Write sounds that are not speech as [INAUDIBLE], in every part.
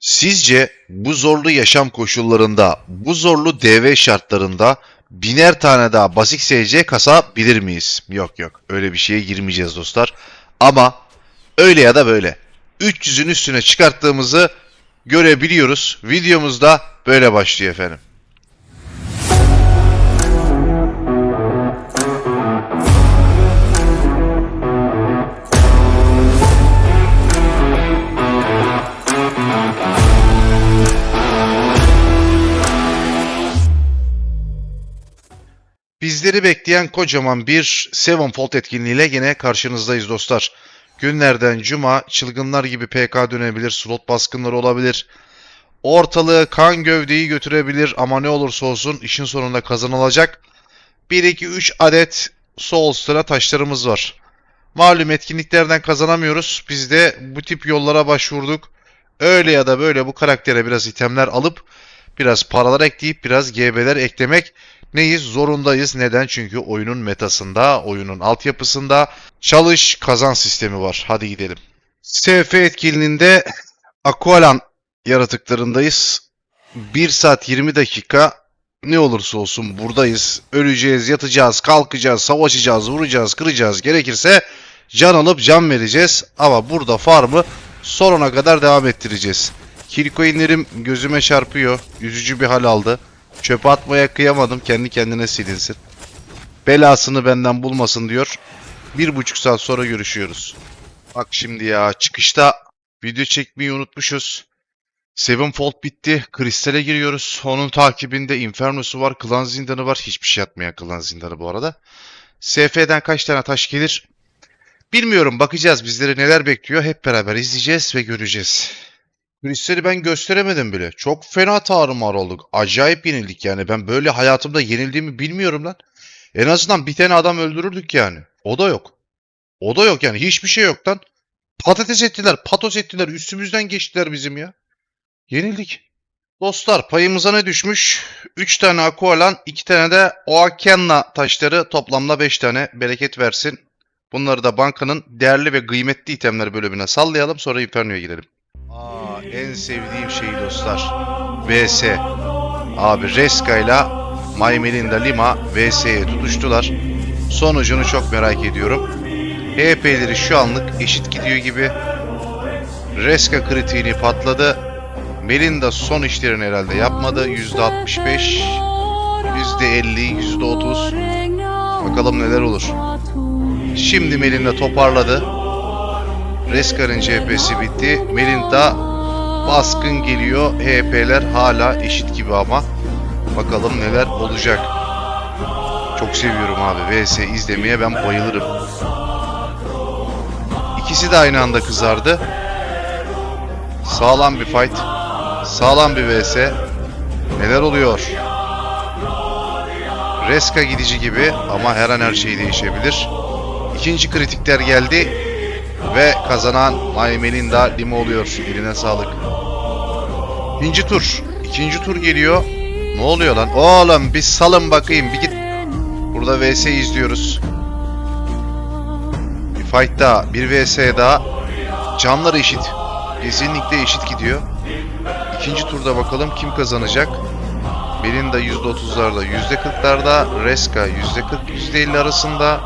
Sizce bu zorlu yaşam koşullarında, bu zorlu DV şartlarında biner tane daha basit SC kasabilir miyiz? Yok yok öyle bir şeye girmeyeceğiz dostlar. Ama öyle ya da böyle 300'ün üstüne çıkarttığımızı görebiliyoruz. Videomuzda böyle başlıyor efendim. Bizleri bekleyen kocaman bir Sevenfold etkinliğiyle yine karşınızdayız dostlar. Günlerden cuma çılgınlar gibi PK dönebilir, slot baskınları olabilir. Ortalığı kan gövdeyi götürebilir ama ne olursa olsun işin sonunda kazanılacak. 1-2-3 adet Souls'lara taşlarımız var. Malum etkinliklerden kazanamıyoruz. Biz de bu tip yollara başvurduk. Öyle ya da böyle bu karaktere biraz itemler alıp biraz paralar ekleyip biraz GB'ler eklemek neyiz? Zorundayız. Neden? Çünkü oyunun metasında, oyunun altyapısında çalış kazan sistemi var. Hadi gidelim. SF etkinliğinde Aqualan yaratıklarındayız. 1 saat 20 dakika ne olursa olsun buradayız. Öleceğiz, yatacağız, kalkacağız, savaşacağız, vuracağız, kıracağız. Gerekirse can alıp can vereceğiz. Ama burada farmı sonuna kadar devam ettireceğiz. Kilcoinlerim gözüme çarpıyor. Üzücü bir hal aldı. Çöpe atmaya kıyamadım. Kendi kendine silinsin. Belasını benden bulmasın diyor. Bir buçuk saat sonra görüşüyoruz. Bak şimdi ya çıkışta video çekmeyi unutmuşuz. Sevenfold bitti. Kristal'e giriyoruz. Onun takibinde Inferno'su var. Klan zindanı var. Hiçbir şey atmayan klan zindanı bu arada. SF'den kaç tane taş gelir? Bilmiyorum. Bakacağız. Bizleri neler bekliyor. Hep beraber izleyeceğiz ve göreceğiz. Kristal'i ben gösteremedim bile. Çok fena tarumar olduk. Acayip yenildik yani. Ben böyle hayatımda yenildiğimi bilmiyorum lan. En azından bir tane adam öldürürdük yani. O da yok. O da yok yani. Hiçbir şey yok lan. Patates ettiler, patos ettiler. Üstümüzden geçtiler bizim ya. Yenildik. Dostlar payımıza ne düşmüş? 3 tane Aqualan, 2 tane de Oakenna taşları toplamda 5 tane bereket versin. Bunları da bankanın değerli ve kıymetli itemler bölümüne sallayalım sonra Inferno'ya girelim. Aa, en sevdiğim şey dostlar. VS. Abi Reska ile My Melinda Lima VS'ye tutuştular. Sonucunu çok merak ediyorum. HP'leri şu anlık eşit gidiyor gibi. Reska kritiğini patladı. Melinda son işlerini herhalde yapmadı. %65, %50, %30. Bakalım neler olur. Şimdi Melinda toparladı. Reska'nın CHP'si bitti. Melinda baskın geliyor. HP'ler hala eşit gibi ama. Bakalım neler olacak. Çok seviyorum abi. VS izlemeye ben bayılırım. İkisi de aynı anda kızardı. Sağlam bir fight. Sağlam bir VS. Neler oluyor? Reska gidici gibi ama her an her şey değişebilir. İkinci kritikler geldi. Ve kazanan My Melinda Lima oluyor. Eline sağlık. İkinci tur. İkinci tur geliyor. Ne oluyor lan? Oğlum bir salın bakayım. Bir git. Burada VS izliyoruz. Bir fight daha. Bir VS daha. Canlar eşit. Kesinlikle eşit gidiyor. İkinci turda bakalım kim kazanacak. Melinda %30'larda, %40'larda, Reska %40, %50 arasında.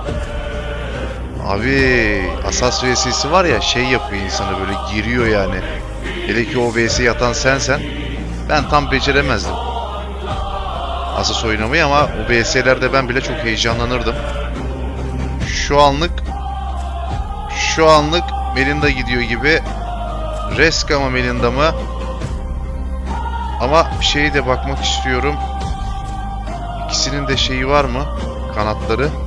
Abi Asas VS'si var ya şey yapıyor insanı böyle giriyor yani. Hele ki o VS'yi atan sensen ben tam beceremezdim. Asas oynamayı ama o VS'lerde ben bile çok heyecanlanırdım. Şu anlık şu anlık Melinda gidiyor gibi. Reska mı Melinda mı? Ama şeye de bakmak istiyorum. İkisinin de şeyi var mı? Kanatları.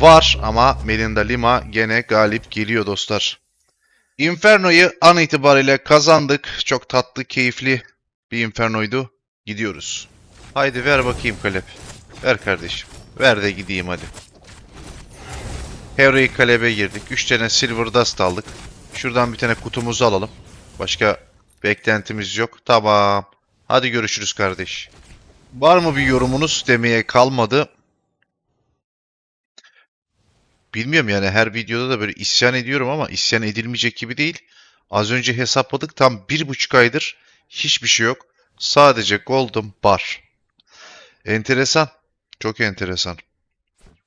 Var ama Melinda Lima gene galip geliyor dostlar. Inferno'yu an itibariyle kazandık. Çok tatlı, keyifli bir Inferno'ydu. Gidiyoruz. Haydi ver bakayım Kalep. Ver kardeşim. Ver de gideyim hadi. Heroic Kaleb'e girdik. 3 tane Silver Dust aldık. Şuradan bir tane kutumuzu alalım. Başka beklentimiz yok. Tamam. Hadi görüşürüz kardeş. Var mı bir yorumunuz demeye kalmadı. Bilmiyorum yani her videoda da böyle isyan ediyorum ama isyan edilmeyecek gibi değil. Az önce hesapladık tam bir buçuk aydır hiçbir şey yok. Sadece Golden Bar. Enteresan. Çok enteresan.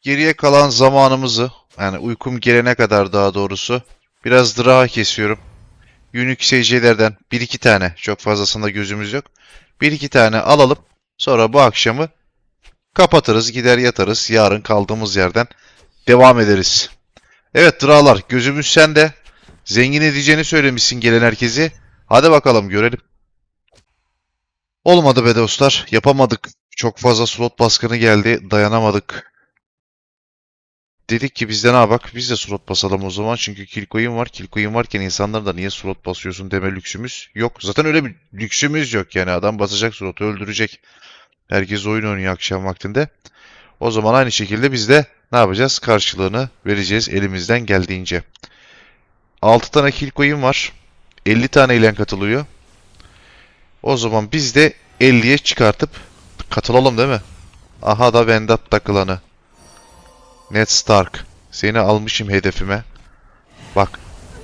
Geriye kalan zamanımızı yani uykum gelene kadar daha doğrusu biraz drağa kesiyorum. Unique SC'lerden bir iki tane çok fazlasında gözümüz yok. Bir iki tane alalım. Sonra bu akşamı kapatırız gider yatarız. Yarın kaldığımız yerden devam ederiz. Evet drağlar gözümüz sende. Zengin edeceğini söylemişsin gelen herkesi. Hadi bakalım görelim. Olmadı be dostlar. Yapamadık. Çok fazla slot baskını geldi. Dayanamadık. Dedik ki biz de ne yapak? Biz de slot basalım o zaman. Çünkü kill coin var. Kill coin varken insanlar da niye slot basıyorsun deme lüksümüz yok. Zaten öyle bir lüksümüz yok yani. Adam basacak slotu öldürecek. Herkes oyun oynuyor akşam vaktinde. O zaman aynı şekilde biz de ne yapacağız? Karşılığını vereceğiz elimizden geldiğince. 6 tane kill coin var. 50 tane ile katılıyor. O zaman biz de 50'ye çıkartıp katılalım değil mi? Aha da Vendat takılanı. Ned Stark. Seni almışım hedefime. Bak.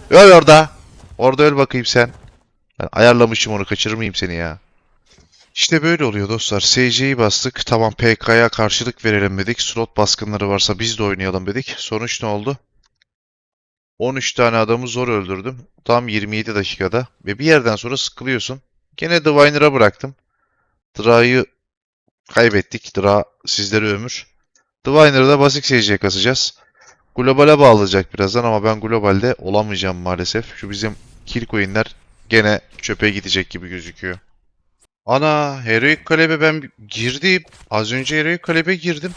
Öl orada. Orada öl bakayım sen. Ben ayarlamışım onu kaçırır mıyım seni ya? İşte böyle oluyor dostlar. SC'yi bastık. Tamam PK'ya karşılık verelim dedik. Slot baskınları varsa biz de oynayalım dedik. Sonuç ne oldu? 13 tane adamı zor öldürdüm. Tam 27 dakikada. Ve bir yerden sonra sıkılıyorsun. Gene Diviner'a bıraktım. Dra'yı kaybettik. Dra sizlere ömür. Diviner'da basit SC kasacağız. Global'e bağlayacak birazdan ama ben globalde olamayacağım maalesef. Şu bizim kill coin'ler gene çöpe gidecek gibi gözüküyor. Ana Heroic Kalebe ben girdim. Az önce Heroic Kalebe girdim.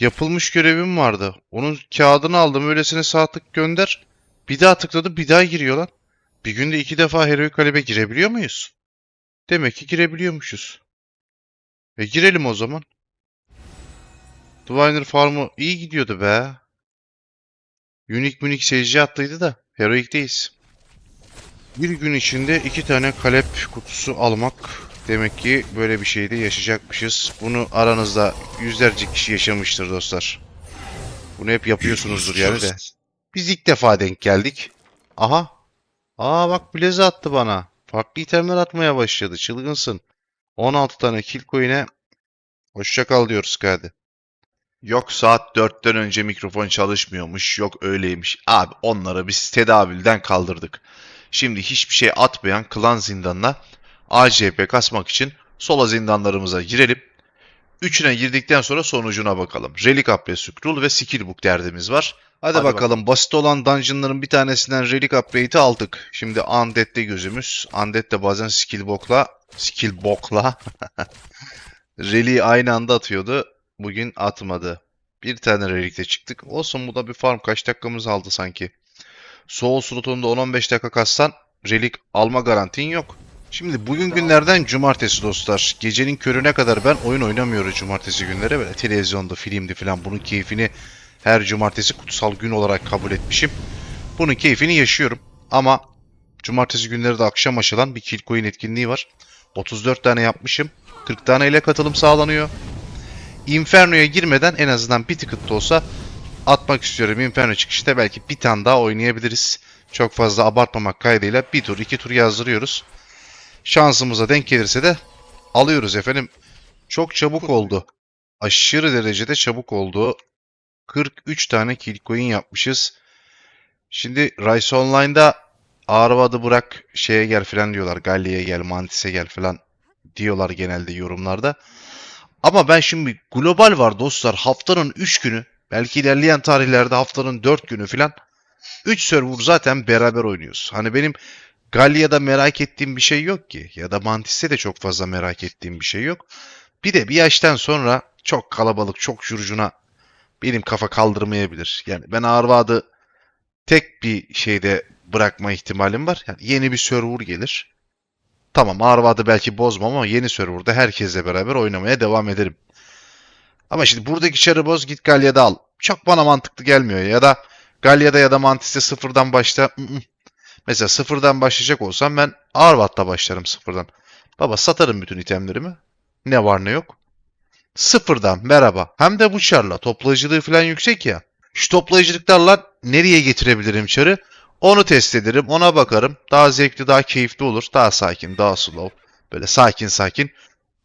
Yapılmış görevim vardı. Onun kağıdını aldım. Öylesine sağ tık gönder. Bir daha tıkladım. Bir daha giriyor lan. Bir günde iki defa Heroic Kalebe girebiliyor muyuz? Demek ki girebiliyormuşuz. E girelim o zaman. Diviner Farm'ı iyi gidiyordu be. Unique Munich SC attıydı da Heroic'teyiz. Bir gün içinde iki tane kalep kutusu almak demek ki böyle bir şeyde yaşayacakmışız. Bunu aranızda yüzlerce kişi yaşamıştır dostlar. Bunu hep yapıyorsunuzdur yani de. Biz ilk defa denk geldik. Aha. Aa bak Blaze attı bana. Farklı itemler atmaya başladı. Çılgınsın. 16 tane kill coin'e hoşça kal diyoruz hadi. Yok saat 4'ten önce mikrofon çalışmıyormuş. Yok öyleymiş. Abi onları biz tedavülden kaldırdık. Şimdi hiçbir şey atmayan klan zindanına ACP kasmak için sola zindanlarımıza girelim. Üçüne girdikten sonra sonucuna bakalım. Relic Upgrade Scroll ve Skill Book derdimiz var. Hadi, Hadi bakalım. Basit olan dungeonların bir tanesinden Relic Upgrade'i aldık. Şimdi Undead'de gözümüz. Undead de bazen Skill Book'la Skill Book'la [LAUGHS] Relic'i aynı anda atıyordu. Bugün atmadı. Bir tane Relic'te çıktık. Olsun bu da bir farm. Kaç dakikamız aldı sanki. Soul slotunda 10-15 dakika kassan Relic alma garantin yok. Şimdi bugün günlerden cumartesi dostlar. Gecenin körüne kadar ben oyun oynamıyorum cumartesi günleri. Böyle televizyonda, filmdi falan bunun keyfini her cumartesi kutsal gün olarak kabul etmişim. Bunun keyfini yaşıyorum. Ama cumartesi günleri de akşam açılan bir kill coin etkinliği var. 34 tane yapmışım. 40 tane ile katılım sağlanıyor. Inferno'ya girmeden en azından bir tıkıt da olsa atmak istiyorum. Inferno çıkışta belki bir tane daha oynayabiliriz. Çok fazla abartmamak kaydıyla bir tur iki tur yazdırıyoruz. Şansımıza denk gelirse de alıyoruz efendim. Çok çabuk oldu. Aşırı derecede çabuk oldu. 43 tane kill coin yapmışız. Şimdi Rise Online'da Arvad'ı bırak şeye gel falan diyorlar. Gallia'ya gel, Mantis'e gel falan diyorlar genelde yorumlarda. Ama ben şimdi global var dostlar. Haftanın 3 günü, belki ilerleyen tarihlerde haftanın 4 günü falan 3 server zaten beraber oynuyoruz. Hani benim Gallia'da merak ettiğim bir şey yok ki. Ya da Mantis'te de çok fazla merak ettiğim bir şey yok. Bir de bir yaştan sonra çok kalabalık, çok jurcuna benim kafa kaldırmayabilir. Yani ben Arvad'ı tek bir şeyde bırakma ihtimalim var. Yani yeni bir server gelir. Tamam Arvad'ı belki bozmam ama yeni serverda herkesle beraber oynamaya devam ederim. Ama şimdi buradaki çarı boz git Gallia'da al. Çok bana mantıklı gelmiyor. Ya da Gallia'da ya da Mantis'te sıfırdan başla. Mesela sıfırdan başlayacak olsam ben Arvat'ta başlarım sıfırdan. Baba satarım bütün itemlerimi. Ne var ne yok. Sıfırdan merhaba. Hem de bu çarla. Toplayıcılığı falan yüksek ya. Şu toplayıcılıklarla nereye getirebilirim çarı? Onu test ederim, ona bakarım. Daha zevkli, daha keyifli olur. Daha sakin, daha slow. Böyle sakin sakin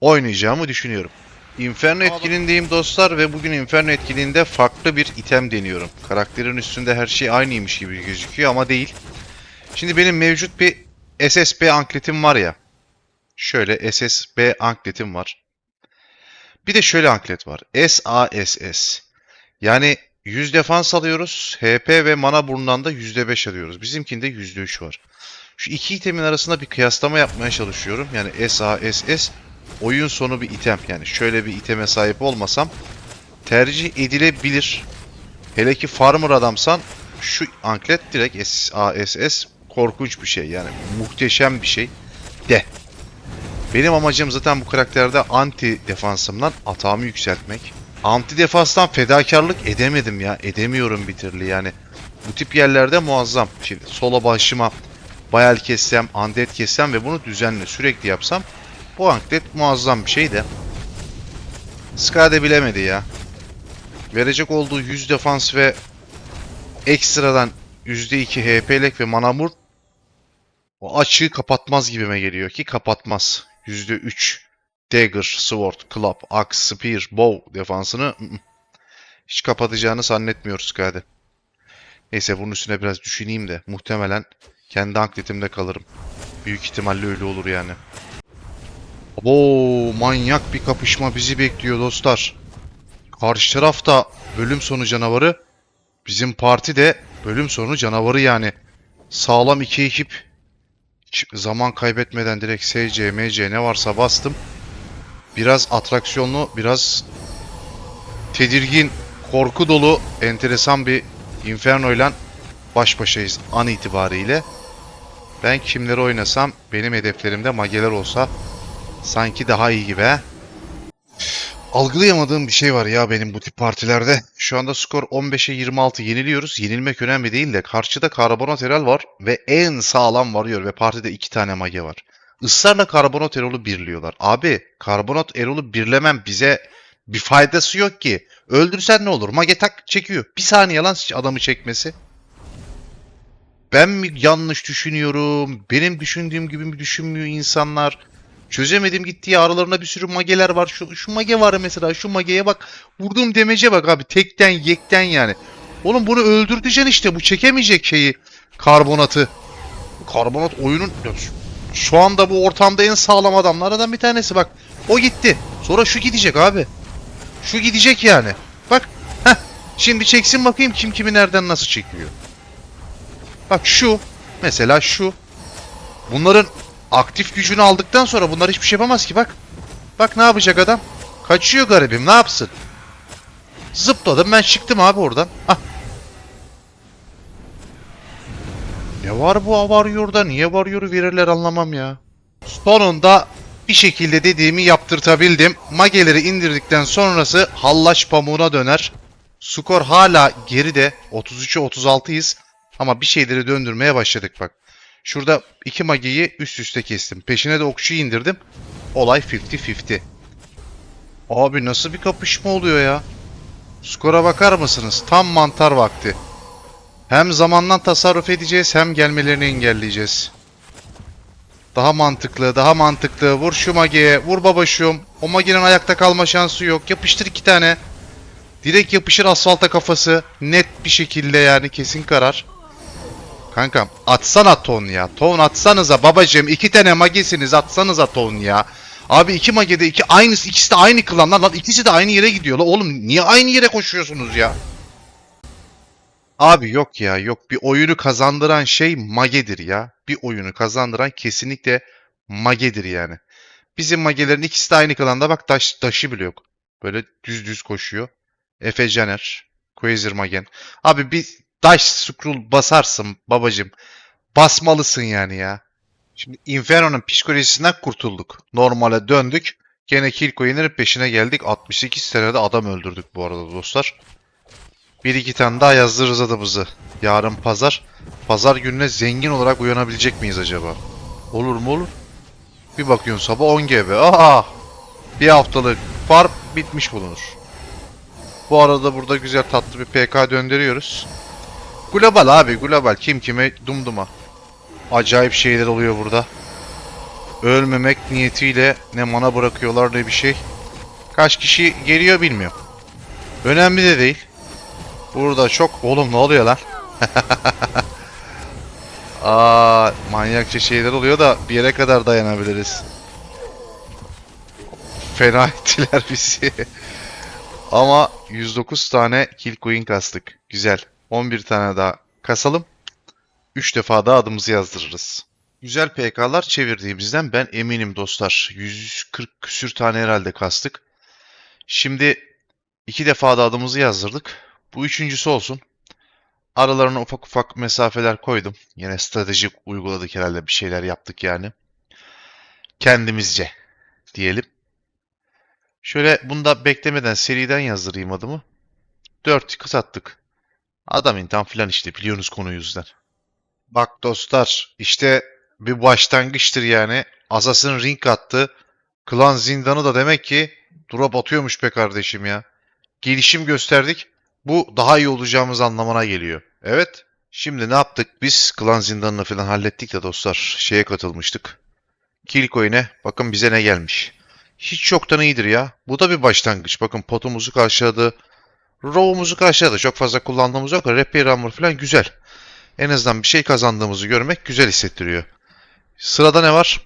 oynayacağımı düşünüyorum. Inferno etkinliğindeyim dostlar ve bugün Inferno etkinliğinde farklı bir item deniyorum. Karakterin üstünde her şey aynıymış gibi gözüküyor ama değil. Şimdi benim mevcut bir SSB ankletim var ya. Şöyle SSB ankletim var. Bir de şöyle anklet var. SASS. Yani 100 defans alıyoruz. HP ve mana burnundan da %5 alıyoruz. Bizimkinde %3 var. Şu iki itemin arasında bir kıyaslama yapmaya çalışıyorum. Yani SASS oyun sonu bir item. Yani şöyle bir iteme sahip olmasam tercih edilebilir. Hele ki farmer adamsan şu anklet direkt SASS korkunç bir şey. Yani muhteşem bir şey. De. Benim amacım zaten bu karakterde anti defansımdan atağımı yükseltmek. Anti defanstan fedakarlık edemedim ya. Edemiyorum bir türlü yani. Bu tip yerlerde muazzam. Şimdi solo başıma bayal kessem, undead kessem ve bunu düzenli sürekli yapsam bu anklet muazzam bir şey de. Skade bilemedi ya. Verecek olduğu 100 defans ve ekstradan %2 HP'lek ve manamur o açığı kapatmaz gibime geliyor ki kapatmaz. %3 Dagger, Sword, Club, Axe, Spear, Bow defansını hiç kapatacağını zannetmiyoruz Skade. Neyse bunun üstüne biraz düşüneyim de muhtemelen kendi ankletimde kalırım. Büyük ihtimalle öyle olur yani. Abo manyak bir kapışma bizi bekliyor dostlar. Karşı tarafta bölüm sonu canavarı. Bizim parti de bölüm sonu canavarı yani. Sağlam iki ekip. Zaman kaybetmeden direkt SC, MC ne varsa bastım. Biraz atraksiyonlu, biraz tedirgin, korku dolu, enteresan bir Inferno ile baş başayız an itibariyle. Ben kimleri oynasam benim hedeflerimde mageler olsa sanki daha iyi gibi he. Algılayamadığım bir şey var ya benim bu tip partilerde. [LAUGHS] Şu anda skor 15'e 26 yeniliyoruz. Yenilmek önemli değil de karşıda karbonat erol var ve en sağlam varıyor ve partide iki tane mage var. Israrla karbonat erolu birliyorlar. Abi karbonat erolu birlemem bize bir faydası yok ki. Öldürsen ne olur? Mage tak çekiyor. Bir saniye lan adamı çekmesi. Ben mi yanlış düşünüyorum? Benim düşündüğüm gibi mi düşünmüyor insanlar? Çözemedim gittiği aralarında bir sürü mageler var. Şu, şu mage var mesela. Şu mageye bak. Vurduğum demece bak abi. Tekten yekten yani. Oğlum bunu öldürteceksin işte. Bu çekemeyecek şeyi. Karbonatı. Karbonat oyunun... Şu anda bu ortamda en sağlam adamlardan bir tanesi bak. O gitti. Sonra şu gidecek abi. Şu gidecek yani. Bak. Heh. Şimdi çeksin bakayım kim kimi nereden nasıl çekiyor. Bak şu. Mesela şu. Bunların aktif gücünü aldıktan sonra bunlar hiçbir şey yapamaz ki bak. Bak ne yapacak adam. Kaçıyor garibim ne yapsın. Zıpladım ben çıktım abi oradan. Ah. Ne var bu Warrior'da? Niye Warrior'u verirler anlamam ya. Sonunda bir şekilde dediğimi yaptırtabildim. Mageleri indirdikten sonrası hallaç pamuğuna döner. Skor hala geride. 33'e 36'yız. Ama bir şeyleri döndürmeye başladık bak. Şurada iki mageyi üst üste kestim. Peşine de okçuyu indirdim. Olay 50-50. Abi nasıl bir kapışma oluyor ya? Skora bakar mısınız? Tam mantar vakti. Hem zamandan tasarruf edeceğiz hem gelmelerini engelleyeceğiz. Daha mantıklı, daha mantıklı. Vur şu mageye, vur babaşım. O magenin ayakta kalma şansı yok. Yapıştır iki tane. Direkt yapışır asfalta kafası. Net bir şekilde yani kesin karar. Kankam atsana ton ya. Ton atsanıza babacığım. iki tane magesiniz atsanıza ton ya. Abi iki magede iki aynısı ikisi de aynı klan lan. ikisi de aynı yere gidiyor la. Oğlum niye aynı yere koşuyorsunuz ya? Abi yok ya yok. Bir oyunu kazandıran şey magedir ya. Bir oyunu kazandıran kesinlikle magedir yani. Bizim magelerin ikisi de aynı klanda bak taş, taşı bile yok. Böyle düz düz koşuyor. Efe Caner. Quasar Magen. Abi bir Dash scroll basarsın babacım. Basmalısın yani ya. Şimdi Inferno'nun psikolojisinden kurtulduk. Normale döndük. Gene kill coin'lerin peşine geldik. 68 senede adam öldürdük bu arada dostlar. Bir iki tane daha yazdırırız adımızı. Yarın pazar. Pazar gününe zengin olarak uyanabilecek miyiz acaba? Olur mu olur? Bir bakıyorsun sabah 10 GB. Aa! Bir haftalık farm bitmiş bulunur. Bu arada burada güzel tatlı bir PK döndürüyoruz. Global abi global. Kim kime dumduma. Acayip şeyler oluyor burada. Ölmemek niyetiyle ne mana bırakıyorlar ne bir şey. Kaç kişi geliyor bilmiyorum. Önemli de değil. Burada çok... Oğlum ne oluyor lan? [LAUGHS] Aa, manyakça şeyler oluyor da bir yere kadar dayanabiliriz. Fena [LAUGHS] ettiler bizi. Ama 109 tane kill coin kastık. Güzel. 11 tane daha kasalım. 3 defa da adımızı yazdırırız. Güzel PK'lar çevirdiğimizden ben eminim dostlar. 140 küsür tane herhalde kastık. Şimdi iki defa da adımızı yazdırdık. Bu üçüncüsü olsun. Aralarına ufak ufak mesafeler koydum. Yine stratejik uyguladık herhalde bir şeyler yaptık yani. Kendimizce diyelim. Şöyle bunda beklemeden seriden yazdırayım adımı. 4 kız attık. Adam intan filan işte biliyorsunuz konu yüzden. Bak dostlar işte bir başlangıçtır yani. Assassin Ring attı. Klan zindanı da demek ki drop atıyormuş be kardeşim ya. Gelişim gösterdik. Bu daha iyi olacağımız anlamına geliyor. Evet. Şimdi ne yaptık? Biz klan zindanını falan hallettik de dostlar. Şeye katılmıştık. Killcoin'e bakın bize ne gelmiş. Hiç yoktan iyidir ya. Bu da bir başlangıç. Bakın potumuzu karşıladı. Row'umuzu karşıladı. Çok fazla kullandığımız yok. Repair Armor falan güzel. En azından bir şey kazandığımızı görmek güzel hissettiriyor. Sırada ne var?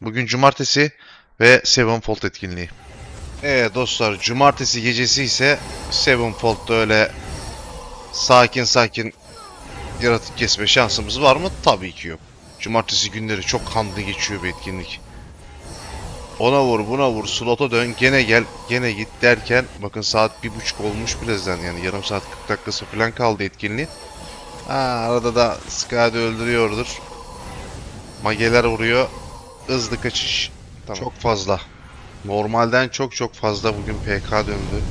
Bugün cumartesi ve Sevenfold etkinliği. Evet dostlar cumartesi gecesi ise Sevenfold'da öyle sakin sakin yaratık kesme şansımız var mı? Tabii ki yok. Cumartesi günleri çok kanlı geçiyor bir etkinlik. Ona vur buna vur slota dön gene gel gene git derken bakın saat bir buçuk olmuş birazdan yani yarım saat 40 dakikası falan kaldı etkinliğin. Ha, arada da Skadi öldürüyordur. Mageler vuruyor. Hızlı kaçış. Çok fazla. Normalden çok çok fazla bugün PK döndü.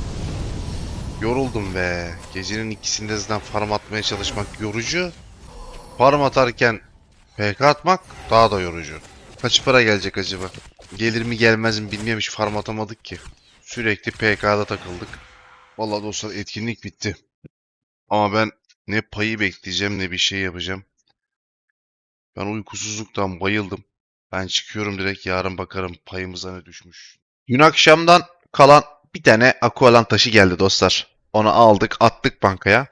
Yoruldum be. Gecenin ikisinde zaten farm atmaya çalışmak yorucu. Farm atarken PK atmak daha da yorucu. Kaç para gelecek acaba? Gelir mi gelmez mi bilmiyorum hiç farm atamadık ki. Sürekli PK'da takıldık. Vallahi dostlar etkinlik bitti. Ama ben ne payı bekleyeceğim ne bir şey yapacağım. Ben uykusuzluktan bayıldım. Ben çıkıyorum direkt yarın bakarım payımıza ne düşmüş. Dün akşamdan kalan bir tane Aqualan taşı geldi dostlar. Onu aldık attık bankaya.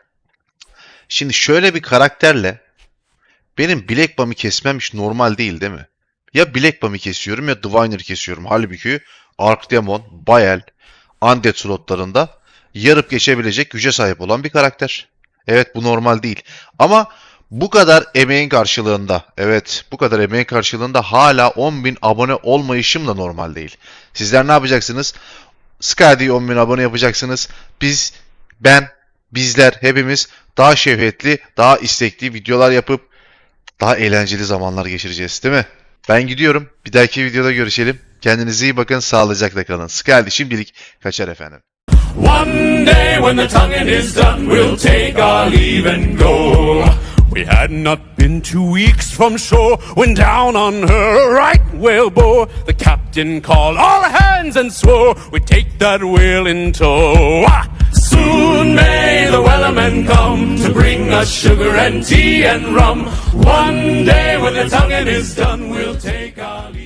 Şimdi şöyle bir karakterle benim Black Bumm'i kesmem hiç normal değil değil mi? Ya Black Bumm'i kesiyorum ya Diviner kesiyorum. Halbuki Arc Demon, Bael, Undead slotlarında yarıp geçebilecek güce sahip olan bir karakter. Evet bu normal değil. Ama bu kadar emeğin karşılığında, evet bu kadar emeğin karşılığında hala 10.000 abone olmayışım da normal değil. Sizler ne yapacaksınız? Skadi'yi 10.000 abone yapacaksınız. Biz, ben, bizler hepimiz daha şevhetli, daha istekli videolar yapıp daha eğlenceli zamanlar geçireceğiz değil mi? Ben gidiyorum. Bir dahaki videoda görüşelim. Kendinize iyi bakın. Sağlıcakla kalın. Skadi şimdilik kaçar efendim. One day when the tonguing is done, we'll take our leave and go. We had not been two weeks from shore when down on her a right whale bore. The captain called all hands and swore we'd take that whale in tow. Soon may the wellermen come to bring us sugar and tea and rum. One day when the tonguing is done, we'll take our leave.